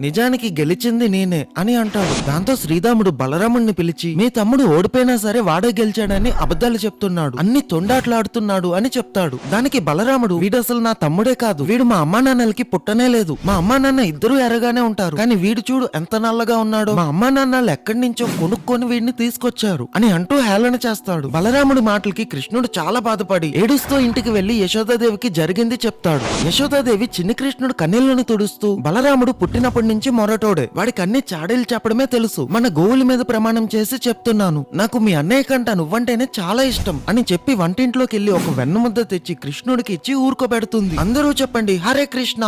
నిజానికి గెలిచింది నేనే అని అంటాడు. దాంతో శ్రీరాముడు బలరాముడిని పిలిచి మీ తమ్ముడు ఓడిపోయినా సరే వాడే గెలిచాడని అబద్ధాలు చెప్తున్నాడు. అన్ని తొండాట్లాడుతున్నాడు అని చెప్తాడు. దానికి బలరాముడు వీడు అసలు నా తమ్ముడే కాదు. వీడు మా అమ్మా నాన్నలకి పుట్టనే లేదు. మా అమ్మా నాన్న ఇద్దరు ఎరగానే ఉంటారు. కానీ వీడు చూడు ఎంత నల్లగా ఉన్నాడో. మా అమ్మా నాన్నలు ఎక్కడి నుంచో కొనుక్కొని వీడిని తీసుకొచ్చారు అని అంటూ హేళన చేస్తాడు. బలరాముడి మాటలకి కృష్ణుడు చాలా బాధపడి ఏడుస్తూ ఇంటికి వెళ్ళి యశోదాదేవికి జరిగింది చెప్తాడు. యశోదాదేవి చిన్ని కృష్ణుడు కన్నీళ్ళను తుడుస్తూ బలరాముడు పుట్టినప్పటి నుంచి మొరటోడే. వాడికి అన్ని చాడీలు చెప్పడమే తెలుసు. మన గోవుల మీద ప్రమాణం చేసి చెప్తున్నాను. నాకు మీ అన్నయ్య కంట నువ్వంటేనే చాలా ఇష్టం అని చెప్పి వంటింట్లోకి వెళ్ళి ఒక వెన్న ముద్ద తెచ్చి కృష్ణుడికి ఇచ్చి ఊరుకోబెడుతుంది. అందరూ చెప్పండి హరే కృష్ణ!